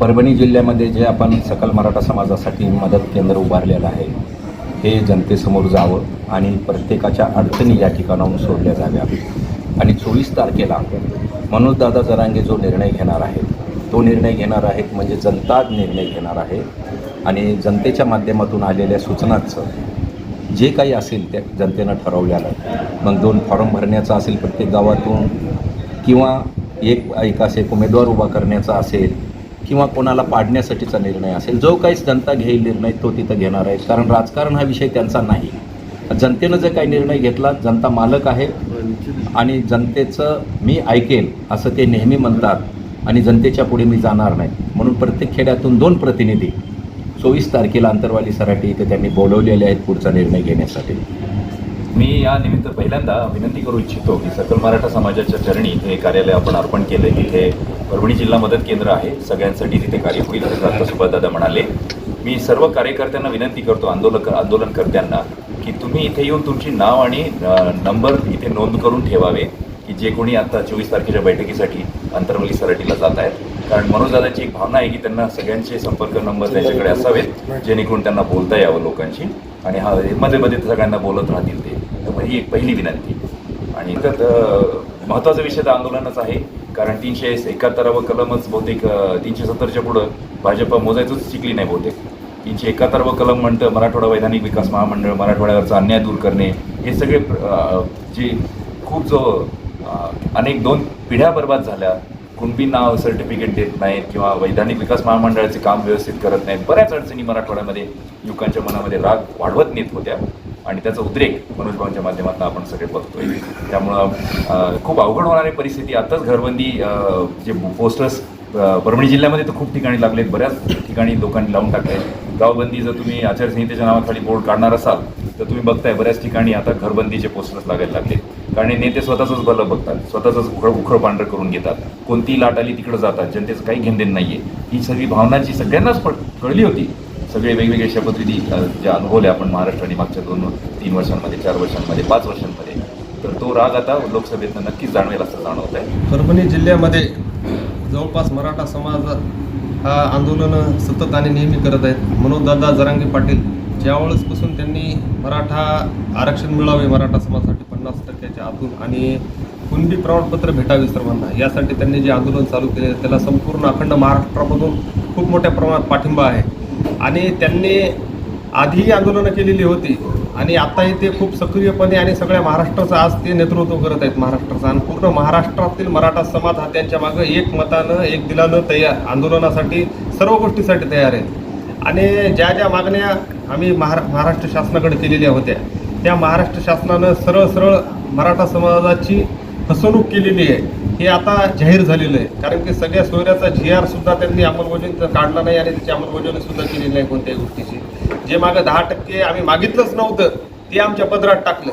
परभणी जिल्ह्यामध्ये जे आपण सकल मराठा समाजासाठी मदत केंद्र उभारलेलं आहे हे जनतेसमोर जावं आणि प्रत्येकाच्या अडचणी या ठिकाणाहून सोडल्या जाव्या आणि चोवीस तारखेला मनोजदादा जरांगे जो निर्णय घेणार आहेत तो निर्णय घेणार आहेत म्हणजे जनता निर्णय घेणार आहे. आणि जनतेच्या माध्यमातून आलेल्या सूचनांचं जे काही असेल त्या जनतेनं ठरवलेलं मग दोन फॉर्म भरण्याचा असेल प्रत्येक गावातून किंवा एक एकास एक उमेदवार उभा करण्याचा असेल किंवा कोणाला पाडण्यासाठीचा निर्णय असेल जो काही जनता घेईल निर्णय तो तिथं घेणार आहे. कारण राजकारण हा विषय त्यांचा नाही. जनतेनं जे काही निर्णय घेतला जनता मालक आहे आणि जनतेचं मी ऐकेल असं ते नेहमी म्हणतात आणि जनतेच्या पुढे मी जाणार नाही. म्हणून प्रत्येक खेड्यातून दोन प्रतिनिधी चोवीस तारखेला अंतरवाली सराटी इथे त्यांनी बोलवलेले आहेत पुढचा निर्णय घेण्यासाठी. मी या निमित्त पहिल्यांदा विनंती करू इच्छितो की सकल मराठा समाजाच्या चरणी हे कार्यालय आपण अर्पण केले. तिथे परभणी जिल्हा मदत केंद्र आहे. सगळ्यांसाठी तिथे कार्य होईल असं आता सुभाषदादा म्हणाले. मी सर्व कार्यकर्त्यांना विनंती करतो आंदोलक आंदोलनकर्त्यांना की तुम्ही इथे येऊन तुमची नाव आणि नंबर इथे नोंद करून ठेवावे की जे कोणी आता चोवीस तारखेच्या बैठकीसाठी अंतर्वली सराटीला जात आहेत. कारण मनोजदादाची एक भावना आहे की त्यांना सगळ्यांचे संपर्क नंबर त्यांच्याकडे असावेत जेणेकरून त्यांना बोलता यावं लोकांशी. आणि हा मध्ये मध्ये सगळ्यांना बोलत राहतील ते. ही एक पहिली विनंती. आणि इतर महत्त्वाचा विषय तर आंदोलनच आहे. कारण तीनशे एकाहत्तरावं कलमच बहुतेक तीनशे सत्तरच्या पुढं भाजप मोजायचंच शिकली नाही बहुतेक. तीनशे एकाहत्तरावं कलम म्हणतं मराठवाडा वैधानिक विकास महामंडळ मराठवाड्यावरचा अन्याय दूर करणे हे सगळे जे खूप जो अनेक दोन पिढ्या बर्बाद झाल्या. कुणबींना सर्टिफिकेट देत नाहीत किंवा वैधानिक विकास महामंडळाचे काम व्यवस्थित करत नाहीत. बऱ्याच अडचणी मराठवाड्यामध्ये युवकांच्या मनामध्ये राग वाढवत नेत होत्या. आणि त्याचा उद्रेक मनोजभाऊंच्या माध्यमातून आपण सगळे बघतोय. त्यामुळं खूप अवघड होणारी परिस्थिती. आताच घरबंदी जे पोस्टर्स परभणी जिल्ह्यामध्ये तर खूप ठिकाणी लागले बऱ्याच ठिकाणी लोकांनी लावून टाकले गावबंदी जर तुम्ही आचारसंहितेच्या नावाखाली बोर्ड काढणार असाल तर तुम्ही बघताय बऱ्याच ठिकाणी आता घरबंदीचे पोस्टर्स लागायला लागले कारण नेते स्वतःच भलं बघतात स्वतःच उखळ उखळ पांढर करून घेतात. कोणती लाट आली तिकडं जातात जनतेचं काही घेणदेण आहे ही सगळी भावनाची सगळ्यांनाच कळली होती. सगळे वेगवेगळे शपथविधी ज्या जे अनुभवले आपण महाराष्ट्राने मागच्या दोन तीन वर्षांमध्ये चार वर्षांमध्ये पाच वर्षांमध्ये तर तो राग आता लोकसभेतनं नक्कीच जाणवेल असं जाणवत आहे परभणी जिल्ह्यामध्ये जवळपास मराठा समाज हा आंदोलन सतत आणि नेहमी करत आहेत. मनोजदादा जरांगे पाटील ज्यावेळेसपासून त्यांनी मराठा आरक्षण मिळावे मराठा समाजासाठी पन्नास टक्क्याच्या आतून आणि कुणबी प्रमाणपत्र भेटावे सर्वांना यासाठी त्यांनी जे आंदोलन चालू केले त्याला संपूर्ण अखंड महाराष्ट्रामधून खूप मोठ्या प्रमाणात पाठिंबा आहे. आणि त्यांनी आधीही आंदोलनं केलेली होती. आणि आताही ते खूप सक्रियपणे आणि सगळ्या महाराष्ट्राचं आज ते नेतृत्व करत आहेत महाराष्ट्राचं. आणि पूर्ण महाराष्ट्रातील मराठा समाज हा त्यांच्या मागं एक मतानं एक दिलानं तयार आंदोलनासाठी सर्व गोष्टीसाठी तयार आहेत. आणि ज्या ज्या मागण्या आम्ही महारा महाराष्ट्र शासनाकडे केलेल्या होत्या त्या महाराष्ट्र शासनानं सरळ सरळ मराठा समाजाची फसवणूक केलेली आहे. हे आता जाहीर झालेलं आहे. कारण की सगळ्या सोयऱ्याचा जी आर सुद्धा त्यांनी अंमलबजावणी काढला नाही आणि त्याची अंमलबजावणी सुद्धा केलेली नाही कोणत्याही गोष्टीची. जे मागं दहा टक्के आम्ही मागितलंच नव्हतं ते आमच्या पदरात टाकलं.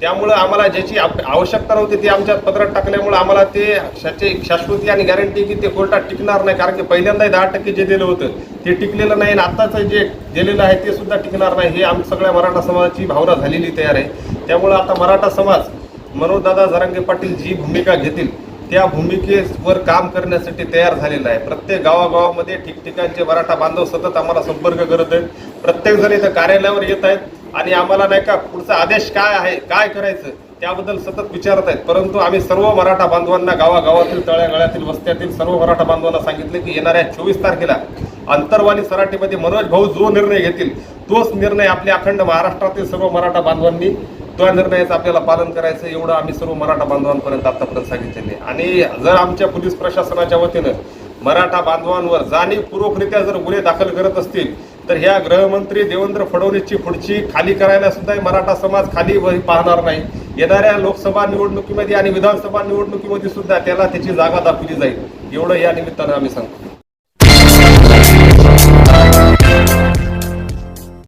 त्यामुळं आम्हाला ज्याची आप- आवश्यकता नव्हती ती आमच्या पदरात टाकल्यामुळे आम्हाला ते शाचे शाश्वती आणि गॅरंटी की ते कोर्टात टिकणार नाही. कारण की पहिल्यांदाही दहा टक्के जे दिलं होतं ते टिकलेलं नाही आणि आत्ताचं जे दिलेलं आहे ते सुद्धा टिकणार नाही. हे आम सगळ्या मराठा समाजाची भावना झालेली तयार आहे. त्यामुळं आता मराठा समाज मनोजदादा झरंगे पाटील जी भूमिका घेतील त्या भूमिकेवर काम करण्यासाठी तयार झालेला आहे. प्रत्येक गावागावामध्ये ठिकठिकाणचे मराठा बांधव सतत आम्हाला संपर्क करत आहेत. प्रत्येकजण इथं कार्यालयावर येत आहेत आणि आम्हाला नाही का पुढचा आदेश काय आहे काय करायचं त्याबद्दल सतत विचारत आहेत. परंतु आम्ही सर्व मराठा बांधवांना गावागावातील तळ्यागळ्यातील वस्त्यातील सर्व मराठा बांधवांना सांगितले की येणाऱ्या चोवीस तारखेला अंतरवाणी सराटीमध्ये मनोज भाऊ जो निर्णय घेतील तोच निर्णय आपल्या अखंड महाराष्ट्रातील सर्व मराठा बांधवांनी त्या निर्णयाचं आपल्याला पालन करायचं एवढं आम्ही सर्व मराठा बांधवांपर्यंत आतापर्यंत सांगितलेले आणि जर आमच्या पोलीस प्रशासनाच्या वतीनं मराठा बांधवांवर जाणीवपूर्वकरित्या जर गुन्हे दाखल करत असतील तर ह्या गृहमंत्री देवेंद्र फडणवीसची खुर्ची खाली करायला सुद्धा मराठा समाज खाली व- पाहणार नाही. येणाऱ्या लोकसभा निवडणुकीमध्ये आणि विधानसभा निवडणुकीमध्ये सुद्धा त्याला त्याची जागा दाखवली जाईल. एवढं या निमित्तानं आम्ही सांगतो.